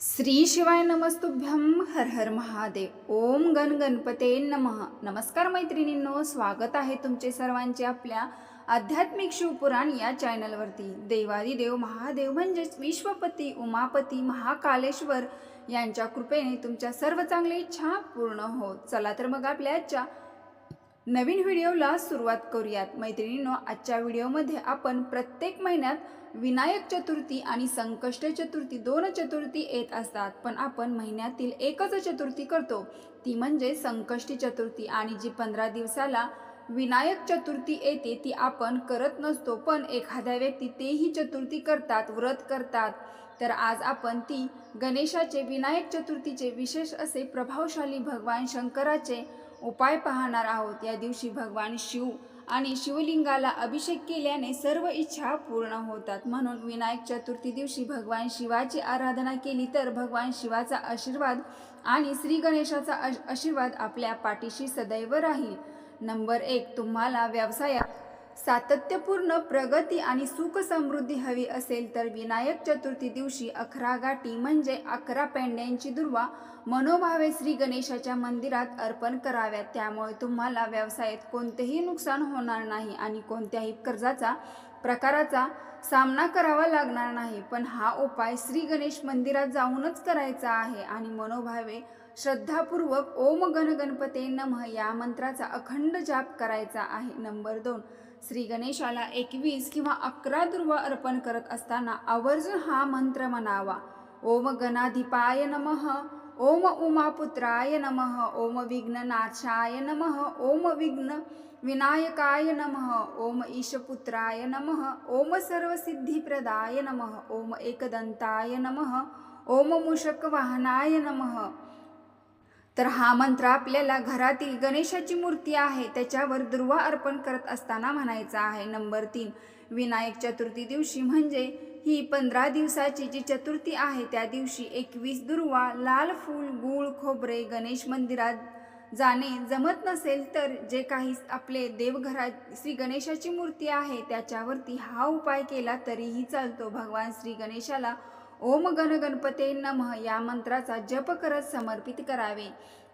श्री शिवाय नमस्तुभ्यं हर हर महादेव. ओम गण गणपते नमः. नमस्कार मैत्रिणींनो स्वागत आहे तुमचे सर्वांचे आपल्या आध्यात्मिक शिवपुराण या चॅनलवरती. देवादिदेव महादेव म्हणजेच विश्वपती उमापती महाकालेश्वर यांच्या कृपेने तुमच्या सर्व चांगल्या इच्छा पूर्ण होत. चला तर मग आपल्या आजच्या नवीन व्हिडिओला सुरुवात करूयात. मैत्रिणींनो आजच्या व्हिडिओमध्ये आपण प्रत्येक महिन्यात विनायक चतुर्थी आणि संकष्ट चतुर्थी दोन चतुर्थी येत असतात. पण आपण महिन्यातील एकच चतुर्थी करतो. ती म्हणजे संकष्टी चतुर्थी. आणि जी पंधरा दिवसाला विनायक चतुर्थी येते ती आपण करत नसतो. पण एखाद्या व्यक्ती तेही चतुर्थी करतात व्रत करतात. तर आज आपण ती गणेशाचे विनायक चतुर्थीचे विशेष असे प्रभावशाली भगवान शंकराचे उपाय पाहणार आहोत. या दिवशी भगवान शिव आणि शिवलिंगाला अभिषेक केल्याने सर्व इच्छा पूर्ण होतात. म्हणून विनायक चतुर्थी दिवशी भगवान शिवाची आराधना केली तर भगवान शिवाचा आशीर्वाद आणि श्री गणेशाचा आशीर्वाद आपल्या पाठीशी सदैव राहील. नंबर एक तुम्हाला व्यवसायात सातत्यपूर्ण प्रगती आणि सुख समृद्धी हवी असेल तर विनायक चतुर्थी दिवशी अकरा गाठी म्हणजे अकरा पेंड्यांची दुर्वा मनोभावे श्री गणेशाच्या मंदिरात अर्पण कराव्यात. त्यामुळे तुम्हाला व्यवसायात कोणतेही नुकसान होणार नाही आणि कोणत्याही कर्जाचा प्रकाराचा सामना करावा लागणार नाही. पण हा उपाय श्री गणेश मंदिरात जाऊनच करायचा आहे आणि मनोभावे श्रद्धापूर्वक ओम गणगणपते नमः या मंत्राचा अखंड जाप करायचा आहे. नंबर दोन श्री गणेशाला एकवीस किंवा अकरा दुर्वा अर्पण करत असताना आवर्जून हा मंत्र म्हणावा. ओम गणाधिपाय नमः ओम उमापुत्राय नमः ओम विघ्ननाशाय नमः ओम विघ्न विनायकाय नमः ओम ईशपुत्राय नमः ओम सर्वसिद्धिप्रदाय नमः ओम एकदंताय नमः ओम मूषकवाहनाय नमः तर हा मंत्र आपल्याला घरातील गणेशाची मूर्ती आहे त्याच्यावर दुर्वा अर्पण करत असताना म्हणायचा आहे. नंबर तीन विनायक चतुर्थी दिवशी म्हणजे ही पंधरा दिवसाची जी चतुर्थी आहे त्या दिवशी एकवीस दुर्वा लाल फूल गूळ खोबरे गणेश मंदिरात जाणे जमत नसेल तर जे काही आपले देवघरात श्री गणेशाची मूर्ती आहे त्याच्यावरती हा उपाय केला तरीही चालतो. भगवान श्री गणेशाला ओम गण गणपते नमः या मंत्राचा जप करत समर्पित करावे.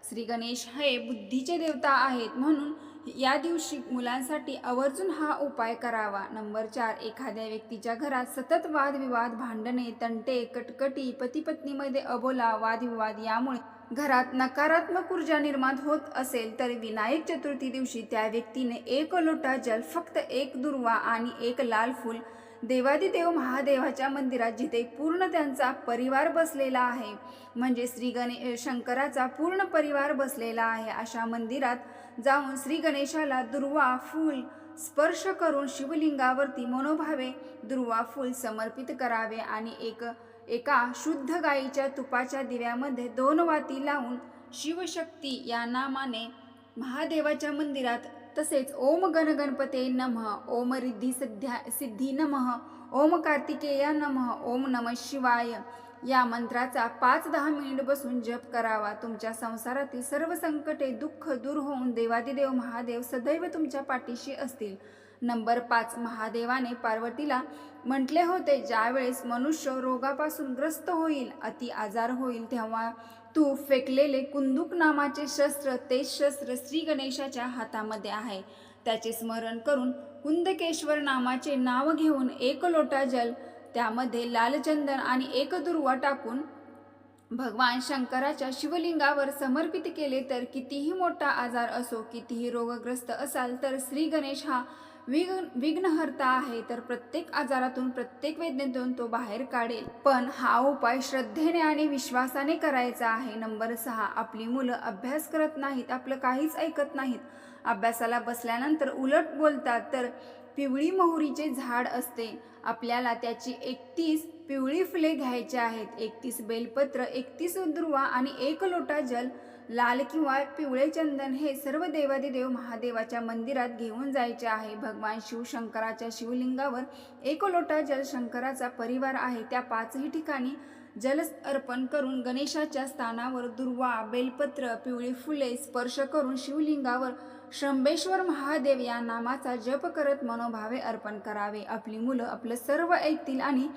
श्री गणेश हे बुद्धीचे देवता आहेत म्हणून या दिवशी मुलांसाठी आवर्जून हा उपाय करावा. नंबर चार एखाद्या व्यक्तीच्या घरात सतत वादविवाद भांडणे तंटे कटकटी पतीपत्नीमध्ये अबोला वादविवाद यामुळे घरात नकारात्मक ऊर्जा निर्माण होत असेल तर विनायक चतुर्थी दिवशी त्या व्यक्तीने एक लोटा जल फक्त एक दुर्वा आणि एक लाल फूल देवादिदेव महादेवाच्या मंदिरात जिथे पूर्ण त्यांचा परिवार बसलेला आहे म्हणजे श्री गणे शंकराचा पूर्ण परिवार बसलेला आहे अशा मंदिरात जाऊन श्री गणेशाला दुर्वा फूल स्पर्श करून शिवलिंगावरती मनोभावे दुर्वा फूल समर्पित करावे आणि एक एका शुद्ध गाईच्या तुपाच्या दिव्यामध्ये दोन वाती लावून शिवशक्ती या नामाने महादेवाच्या मंदिरात तसेच ओम गणगणपते नमः ओम रिद्धी सिद्ध्या सिद्धी नमः ओम कार्तिकेया नमः ओम नम शिवाय या मंत्राचा पाच दहा मिनिट बसून जप करावा. तुमच्या संसारातील सर्व संकटे दुःख दूर होऊन देवादिदेव महादेव सदैव तुमच्या पाठीशी असतील. नंबर पाच महादेवाने पार्वतीला म्हटले होते ज्यावेळेस मनुष्य रोगापासून ग्रस्त होईल अति आजार होईल तेव्हा तू फेकलेले कुंदूक नामाचे शस्त्र ते शस्त्र श्री गणेशाच्या हातामध्ये आहे. त्याचे स्मरण करून कुंदकेश्वर नामाचे नाव घेऊन एक लोटा जल त्यामध्ये लालचंदन आणि एक दुर्वा टाकून भगवान शंकराच्या शिवलिंगावर समर्पित केले तर कितीही मोठा आजार असो कितीही रोगग्रस्त असाल तर श्री गणेश हा विघ्न विघ्नहर्ता आहे तर प्रत्येक आजारातून प्रत्येक वेदनेतून तो बाहेर काढेल. पण हा उपाय श्रद्धेने आणि विश्वासाने करायचा आहे. नंबर सहा आपली मुलं अभ्यास करत नाहीत आपलं काहीच ऐकत नाहीत. अभ्यासाला बसल्यानंतर उलट बोलतात तर पिवळी मोहरीचे झाड असते. आपल्याला त्याची एकतीस पिवळी फुले घ्यायची आहेत. एकतीस बेलपत्र एकतीस दुर्वा आणि एक लोटा जल लाल किंवा पिवळे चंदन हे सर्व देवादिदेव महादेवाच्या मंदिरात घेऊन जायचे आहे. भगवान शिवशंकराच्या शिवलिंगावर एक लोटा जलशंकराचा परिवार आहे. त्या पाचही ठिकाणी जल अर्पण करून गणेशाच्या स्थानावर दुर्वा बेलपत्र पिवळी फुले स्पर्श करून शिवलिंगावर शंभेश्वर महादेव या नामाचा जप करत मनोभावे अर्पण करावे. आपली मुलं आपलं सर्व ऐकतील आणि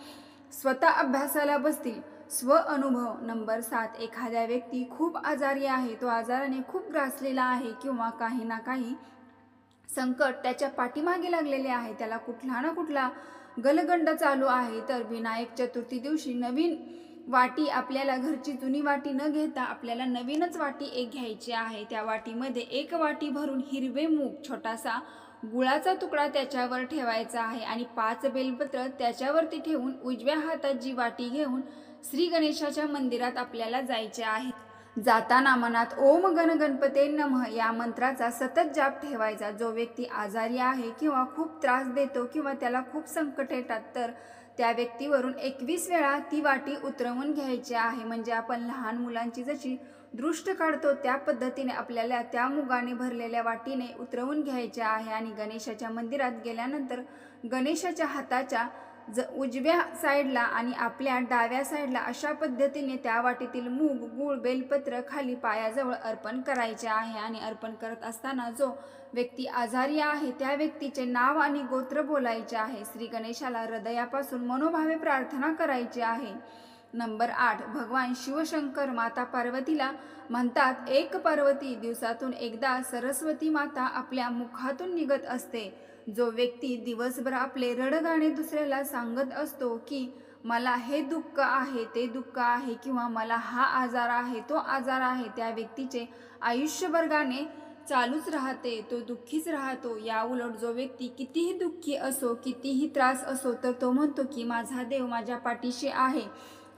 स्वतः अभ्यासाला बसतील. स्व अनुभव नंबर सात. एखाद्या व्यक्ती खूप आजारी आहे तो आजाराने खूप ग्रासलेला आहे किंवा काही ना काही संकट त्याच्या पाठीमागे लागलेले आहे त्याला कुठला ना कुठला गलगंड चालू आहे तर विनायक चतुर्थी दिवशी नवीन वाटी आपल्याला घरची जुनी वाटी न घेता आपल्याला नवीनच वाटी एक घ्यायची आहे. त्या वाटीमध्ये एक वाटी भरून हिरवे मूग छोटासा गुळाचा तुकडा त्याच्यावर ठेवायचा आहे आणि पाच बेलपत्र त्याच्यावरती ठेवून उजव्या हातात जी वाटी घेऊन श्री गणेशाच्या मंदिरात आपल्याला जायचे आहे. जाताना मनात ओम गण गणपते नमः या मंत्राचा सतत जाप ठेवायचा. जो व्यक्ती आजारी आहे किंवा खूप त्रास देतो किंवा त्याला खूप संकट येतात तर त्या व्यक्तीवरून एकवीस वेळा ती वाटी उतरवून घ्यायची आहे. म्हणजे आपण लहान मुलांची जशी दृष्ट काढतो त्या पद्धतीने आपल्याला त्या मुगाने भरलेल्या वाटीने उतरवून घ्यायचे आहे. आणि गणेशाच्या मंदिरात गेल्यानंतर गणेशाच्या हाताच्या ज उजव्या साईडला आणि आपल्या डाव्या साईडला अशा पद्धतीने त्या वाटीतील मूग गूळ बेलपत्र खाली पायाजवळ अर्पण करायचे आहे आणि अर्पण करत असताना जो व्यक्ती आजारी आहे त्या व्यक्तीचे नाव आणि गोत्र बोलायचे आहे. श्री गणेशाला हृदयापासून मनोभावे प्रार्थना करायची आहे. नंबर आठ भगवान शिवशंकर माता पार्वतीला म्हणतात एक पार्वती दिवसातून एकदा सरस्वती माता आपल्या मुखातून निघत असते. जो व्यक्ती दिवसभर आपले रडगाणे दुसऱ्याला सांगत असतो की मला हे दुःख आहे ते दुःख आहे किंवा मला हा आजार आहे तो आजार आहे त्या व्यक्तीचे आयुष्यभर गाणे चालूच राहते तो दुःखीच राहतो. या उलट जो व्यक्ती कितीही दुःखी असो कितीही त्रास असो तर तो म्हणतो की माझा देव माझ्या पाठीशी आहे.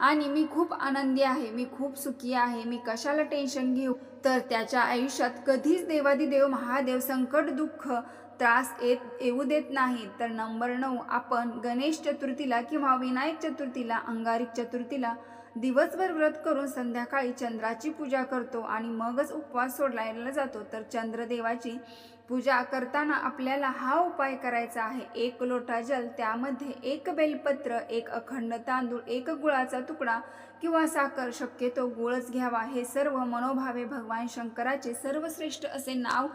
आणि मी खूप आनंदी आहे मी खूप सुखी आहे मी कशाला टेन्शन घेऊ? तर त्याच्या आयुष्यात कधीच देवादिदेव महादेव संकट दुःख त्रास येत येऊ देत नाही. तर नंबर नऊ आपण गणेश चतुर्थीला किंवा विनायक चतुर्थीला अंगारिक चतुर्थीला दिवसभर व्रत करून संध्याकाळी चंद्राची पूजा करतो आणि मगच उपवास सोडायला जातो. तर चंद्रदेवाची पूजा करताना आपल्याला हा उपाय करायचा आहे. एक लोटा जल त्यामध्ये एक बेलपत्र एक अखंड तांदूळ एक गुळाचा तुकडा किंवा साखर. शक्यतो गुळच घ्यावा. हे सर्व मनोभावे भगवान शंकराचे सर्वश्रेष्ठ असे नाव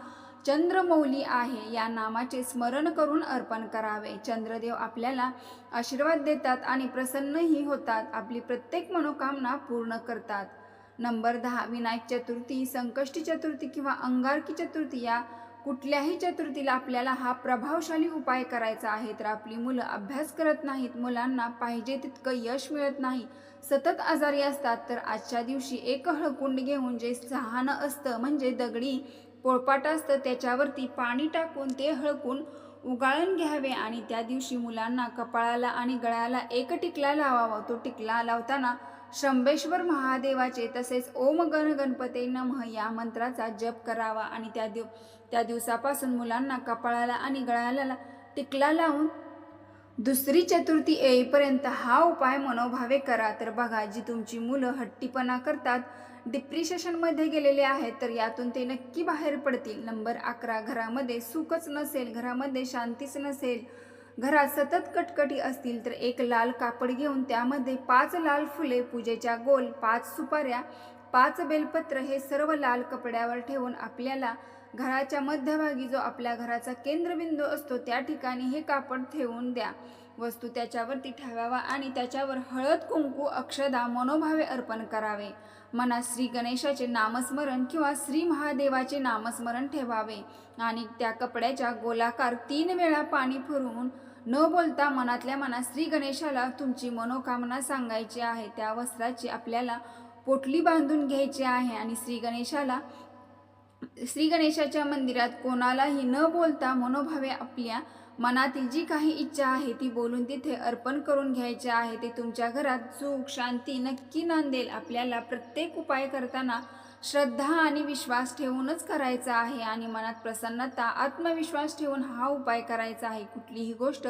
चंद्रमौली आहे. या नामाचे स्मरण करून अर्पण करावे. चंद्रदेव आपल्याला आशीर्वाद देतात आणि प्रसन्नही होतात. आपली प्रत्येक मनोकामना पूर्ण करतात. नंबर दहा विनायक चतुर्थी संकष्टी चतुर्थी किंवा अंगारकी चतुर्थी या कुठल्याही चतुर्थीला आपल्याला हा प्रभावशाली उपाय करायचा आहे तर आपली मुलं अभ्यास करत नाहीत. मुलांना पाहिजे तितकं यश मिळत नाही. सतत आजारी असतात. तर आजच्या दिवशी एक हळकुंड घेऊन जे सहानं असतं म्हणजे दगडी पोळपाट असतं त्याच्यावरती पाणी टाकून ते हळकून उगाळून घ्यावे आणि त्या दिवशी मुलांना कपाळाला आणि गळ्याला एक टिकला लावावा. तो टिकला लावताना शंभेश्वर महादेवाचे तसेच ओम गण गणपते नमः या मंत्राचा जप करावा आणि त्या दिव त्या दिवसापासून मुलांना कपाळाला आणि गळ्याला टिकला लावून दुसरी चतुर्थी येईपर्यंत हा उपाय मनोभावे करा. तर बघा जी तुमची मुलं हट्टीपणा करतात डिप्रिशिएशनमध्ये गेलेले आहेत तर यातून ते नक्की बाहेर पडतील. नंबर अकरा घरामध्ये सुखच नसेल घरामध्ये शांतीच नसेल घरात सतत कटकटी असतील तर एक लाल कापड घेऊन त्यामध्ये पाच लाल फुले पूजेच्या गोल पाच सुपाऱ्या पाच बेलपत्र हे सर्व लाल कपड्यावर ठेवून आपल्याला घराच्या मध्यभागी जो आपल्या घराचा केंद्रबिंदू असतो त्या ठिकाणी हे कापड ठेवून द्या. वस्तू त्याच्यावरती ठेवावा आणि त्याच्यावर हळद कुंकू अक्षदा मनोभावे अर्पण करावे. मनात श्री गणेशाचे नामस्मरण किंवा श्री महादेवाचे नामस्मरण ठेवावे. आणि त्या कपड्याच्या गोलाकार तीन वेळा पाणी फिरवून न बोलता मनातल्या मनात श्री गणेशाला तुमची मनोकामना सांगायची आहे. त्या वस्त्राची आपल्याला पोटली बांधून घ्यायची आहे आणि श्री गणेशाला श्री गणेशाच्या मंदिरात कोणालाही न बोलता मनोभावे आपल्या मनातील जी काही इच्छा आहे ती बोलून तिथे अर्पण करून घ्यायचे आहे. ते तुमच्या घरात सुख शांती नक्की नांदेल. आपल्याला प्रत्येक उपाय करताना श्रद्धा आणि विश्वास ठेवूनच करायचा आहे आणि मनात प्रसन्नता आत्मविश्वास ठेवून हा उपाय करायचा आहे. कुठलीही गोष्ट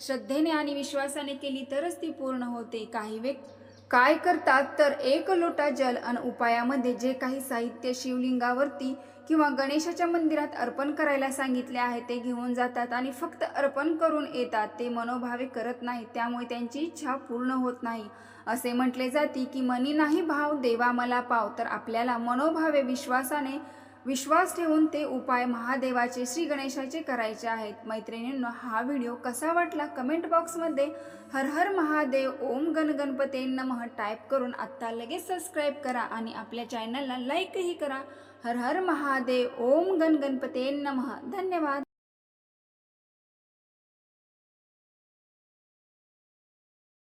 श्रद्धेने आणि विश्वासाने केली तरच ती पूर्ण होते. काही व्यक्ती काय करतात तर एक लोटा जल आणि उपायामध्ये जे काही साहित्य शिवलिंगावरती किंवा गणेशाच्या मंदिरात अर्पण करायला सांगितले आहे ते घेऊन जातात आणि फक्त अर्पण करून येतात. ते मनोभावे करत नाही त्यामुळे त्यांची इच्छा पूर्ण होत नाही. असे म्हटले जाते की मनी नाही भाव देवा मला पाव. तर आपल्याला मनोभावे विश्वासाने विश्वास ठेवून ते उपाय महादेवाचे श्री गणेशाचे करायचे आहेत. मैत्रिणींनो हा व्हिडिओ कसा वाटला? कमेंट बॉक्समध्ये हर हर महादेव ओम गणगणपते नमः टाईप करून आत्ता लगेच सबस्क्राईब करा आणि आपल्या चॅनलला लाईकही करा. हर हर महादेव ओम गणगणपते नमः. धन्यवाद.